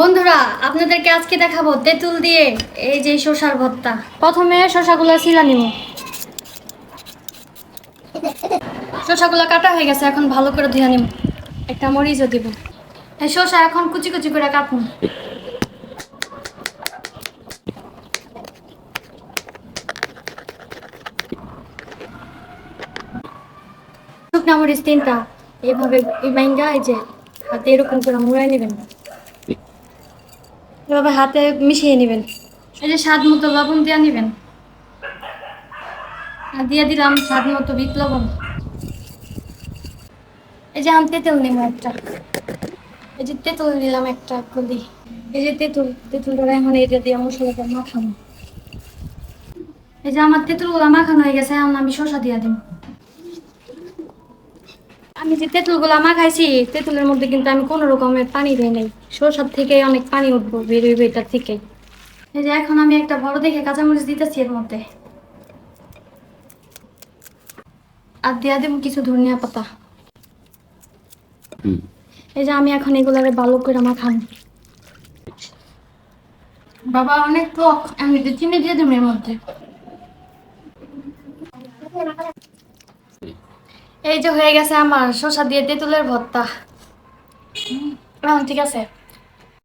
বন্ধুরা, আপনাদেরকে আজকে দেখাবো তেঁতুল দিয়ে এই যে শসার ভর্তা। প্রথমে শসাগুলো ছিলা নিব। শসাগুলো কাটা হয়ে গেছে, এখন ভালো করে ধুয়ে নিব। একটা মরিচও দিব। এই শসা এখন কুচি কুচি করে কাটুন শুকনা মরিচ তিনটা এইভাবে এই বাইঙ্গা এই যে হাতে এরকম করে মুড়াই নেবেন। এভাবে হাতে মিশিয়ে নেবেন। এই যে স্বাদ মতো লবণ দিয়ে নেবেন। আর দিয়ে দিলাম স্বাদ মতো বিট লবণ। এই যে আমি তেঁতুল নিব একটা। এই যে তেঁতুল নিলাম একটা কলি। এই যে তেঁতুল তেঁতুলটা এখন এটা দিয়ে মশলাটা মাখানো এই যে আমার তেঁতুলগুলো মাখানো হয়ে গেছে, এখন আমি শসা দিয়ে দিব আমি যে তেঁতুলগুলো মাখাইছি তেঁতুলের মধ্যে কিন্তু আমি কোনো রকমের পানি দিই নাই। সরষার থেকে অনেক পানি উঠবো বেরোইবে এটার থেকে। এই যে এখন আমি একটা বড় দেখে কাঁচামরিচ দিতেছি এর মধ্যে। আর দিয়া দেবো কিছু ধনিয়া পাতা। এই যে আমি এখন এগুলারে ভালো করে মাখাম। বাবা অনেক টক আমি চিনি দিয়ে দেবো এর মধ্যে। এই যে হয়ে গেছে আমার শসা দিয়ে তেঁতুলের ভর্তা। ঠিক আছে।